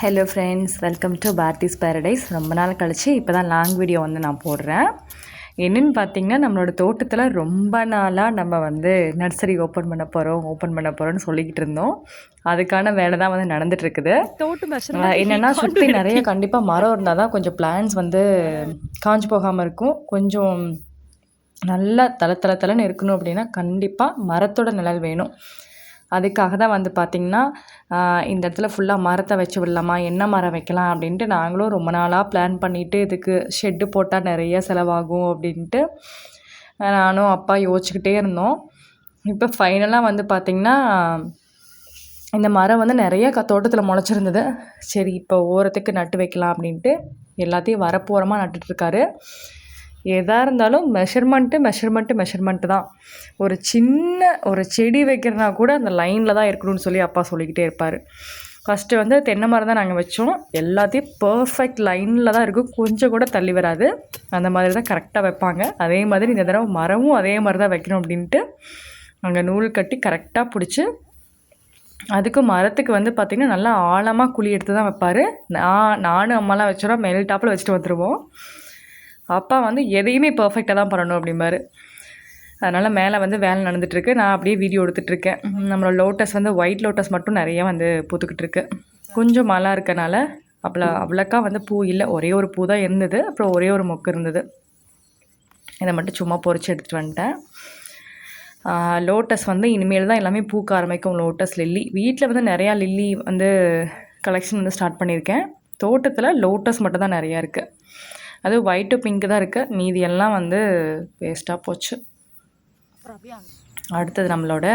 Hello friends welcome to Parthi's paradise ரொம்ப நாள் கழித்து இப்போ தான் லாங் வீடியோ வந்து நான் போடுறேன். என்னென்னு பார்த்தீங்கன்னா நம்மளோட தோட்டத்தில் ரொம்ப நாளாக நம்ம வந்து நர்சரி ஓப்பன் பண்ண போகிறோம் ஓப்பன் பண்ண போகிறோம்னு சொல்லிக்கிட்டு இருந்தோம். அதுக்கான வேலை தான் வந்து நடந்துட்டுருக்குது. என்னென்னா சுற்றி நிறைய கண்டிப்பாக மரம் இருந்தால் தான் கொஞ்சம் பிளான்ஸ் வந்து காஞ்சு போகாமல் இருக்கும். கொஞ்சம் நல்லா தலை தலை தலைன்னு இருக்கணும் அப்படின்னா கண்டிப்பாக மரத்தோட நிழல் வேணும். அதுக்காக தான் வந்து பார்த்திங்கன்னா இந்த இடத்துல ஃபுல்லாக மரத்தை வச்சு விடலாமா என்ன மரம் வைக்கலாம் அப்படின்ட்டு நாங்களும் ரொம்ப நாளாக பிளான் பண்ணிவிட்டு இதுக்கு ஷெட்டு போட்டால் நிறைய செலவாகும் அப்படின்ட்டு நானும் அப்பா யோசிச்சுக்கிட்டே இருந்தோம். இப்போ ஃபைனலாக வந்து பார்த்திங்கன்னா இந்த மரம் வந்து நிறைய க தோட்டத்தில் முளைச்சிருந்தது. சரி இப்போ ஓரத்துக்கு நட்டு வைக்கலாம் அப்படின்ட்டு எல்லாத்தையும் வரப்போரமாக நட்டுட்ருக்காரு எதாக இருந்தாலும் மெஷர்மெண்ட்டு மெஷர்மெண்ட்டு மெஷர்மெண்ட்டு தான். ஒரு சின்ன ஒரு செடி வைக்கிறனா கூட அந்த லைனில் தான் இருக்கணும்னு சொல்லி அப்பா சொல்லிக்கிட்டே இருப்பார். ஃபஸ்ட்டு வந்து தென்னை மரம் தான் நாங்கள் வச்சோம். எல்லாத்தையும் பர்ஃபெக்ட் லைனில் தான் இருக்கும் கொஞ்சம் கூட தள்ளி வராது. அந்த மாதிரி தான் கரெக்டாக வைப்பாங்க. அதே மாதிரி இந்த தடவை மரமும் அதே மாதிரி தான் வைக்கணும் அப்படின்ட்டு அங்கே நூல் கட்டி கரெக்டாக பிடிச்சி அதுக்கும் மரத்துக்கு வந்து பார்த்திங்கன்னா நல்லா ஆழமாக குழி எடுத்து தான் வைப்பார். நான் நானும் அம்மாலாம் வச்சிடறோம் மேல் டாப்பில் வச்சுட்டு வந்துடுவோம் அப்பா வந்து எதையுமே பர்ஃபெக்டாக தான் பண்ணணும் அப்படிம்பாரு. அதனால் மேலே வந்து வேலை நடந்துகிட்ருக்கு நான் அப்படியே வீடியோ எடுத்துகிட்ருக்கேன் நம்மளோட லோட்டஸ் வந்து ஒயிட் லோட்டஸ் மட்டும் நிறைய வந்து பூத்துக்கிட்டு கொஞ்சம் மழை இருக்கனால அவ்வளோ அவ்வளோக்கா வந்து பூ இல்லை. ஒரே ஒரு பூ தான் இருந்தது. அப்புறம் ஒரே ஒரு மொக்கு இருந்தது. இதை மட்டும் சும்மா பொறிச்சு எடுத்துகிட்டு வந்துட்டேன். லோட்டஸ் வந்து இனிமேல் தான் எல்லாமே பூக்க ஆரம்பிக்கும் லோட்டஸ் லில்லி வீட்டில் வந்து நிறையா லில்லி வந்து கலெக்ஷன் வந்து ஸ்டார்ட் பண்ணியிருக்கேன். தோட்டத்தில் லோட்டஸ் மட்டும் தான் நிறையா இருக்குது அது ஒயிட்டு பிங்க் தான் இருக்குது மீதி எல்லாம் வந்து வேஸ்ட்டாக போச்சு. அடுத்தது நம்மளோட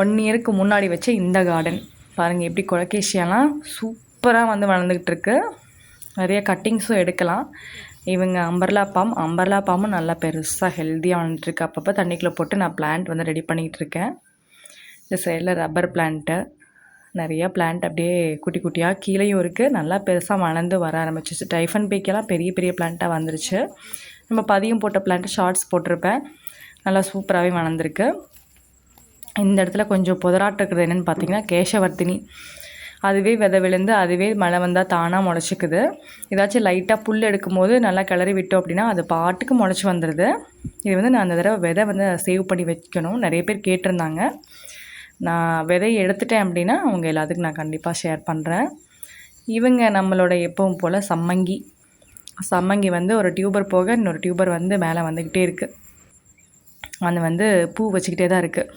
ஒன் இயருக்கு முன்னாடி வச்ச இந்த கார்டன் பாருங்கள் எப்படி குலக்கேஷியெல்லாம் சூப்பராக வந்து வளர்ந்துக்கிட்டு இருக்கு. நிறைய கட்டிங்ஸும் எடுக்கலாம். இவங்க அம்பர்லா பாம் அம்பர்லா பாமும் நல்லா பெருசாக ஹெல்த்தியாக வந்துட்டுருக்கு அப்பப்போ தண்ணிக்குள்ளே போட்டு நான் பிளான்ட் வந்து ரெடி பண்ணிகிட்டு இருக்கேன். இந்த சைடில் ரப்பர் பிளான்ட்டு நிறையா பிளான்ட் அப்படியே குட்டி குட்டியாக கீழேயும் இருக்குது நல்லா பெருசாக வளர்ந்து வர ஆரம்பிச்சிச்சு டைஃபன் பேக்கெல்லாம் பெரிய பெரிய பிளான்ட்டாக வந்துருச்சு. நம்ம பதியம் போட்ட பிளான்ட்டு ஷார்ட்ஸ் போட்டிருப்பேன். நல்லா சூப்பராகவே வளர்ந்துருக்கு. இந்த இடத்துல கொஞ்சம் புதராட்டு இருக்கிறது என்னென்னு பார்த்தீங்கன்னா கேசவர்த்தினி. அதுவே விதை விழுந்து அதுவே மழை வந்தால் தானாக முளைச்சிக்குது. ஏதாச்சும் லைட்டாக புல் எடுக்கும்போது நல்லா கிளறி விட்டோம் அப்படின்னா அது பாட்டுக்கு முளைச்சி வந்துடுது இது வந்து நான் அந்த தடவை விதை வந்து சேவ் பண்ணி வைக்கணும். நிறைய பேர் கேட்டிருந்தாங்க. நான் விதை எடுத்துட்டேன் அப்படின்னா அவங்க எல்லாத்துக்கும் நான் கண்டிப்பாக ஷேர் பண்ணுறேன் இவங்க நம்மளோட எப்பவும் போல் சம்மங்கி. சம்மங்கி வந்து ஒரு டியூபர் போக இன்னொரு டியூபர் வந்து மேலே வந்துக்கிட்டே இருக்குது அது வந்து பூ வச்சுக்கிட்டே தான் இருக்குது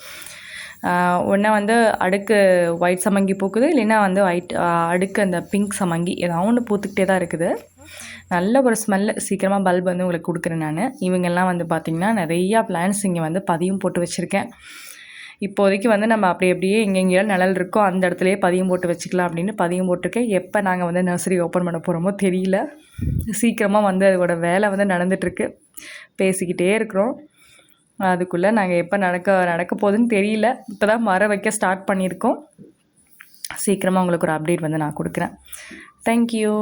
ஒன்றா வந்து அடுக்கு ஒயிட் சம்மங்கி பூக்குது இல்லைன்னா வந்து ஒயிட் அடுக்கு அந்த பிங்க் சம்மங்கி ஏதாவது ஒன்று பூத்துக்கிட்டே தான் இருக்குது. நல்ல ஒரு ஸ்மெல்லு சீக்கிரமாக பல்ப் வந்து உங்களுக்கு கொடுக்குறேன் நான். இவங்கெல்லாம் வந்து பார்த்திங்கன்னா நிறையா பிளான்ஸ் இங்கே வந்து பதியும் போட்டு வச்சுருக்கேன். இப்போதைக்கு வந்து நம்ம அப்படி அப்படியே எங்கெங்கேயோ நிழல் இருக்கோ அந்த இடத்துலையே பதியம் போட்டு வச்சுக்கலாம் அப்படின்னு பதியம் போட்டிருக்கேன். எப்போ நாங்கள் வந்து நர்சரி ஓப்பன் பண்ண போகிறோமோ தெரியல. சீக்கிரமாக வந்து அதோட வேலை வந்து நடந்துகிட்ருக்கு பேசிக்கிட்டே இருக்கிறோம். அதுக்குள்ளே நாங்கள் எப்போ நடக்க நடக்க போகுதுன்னு தெரியல. இப்போ தான் மரம் வைக்க ஸ்டார்ட் பண்ணியிருக்கோம். சீக்கிரமாக உங்களுக்கு ஒரு அப்டேட் வந்து நான் கொடுக்குறேன். தேங்க்யூ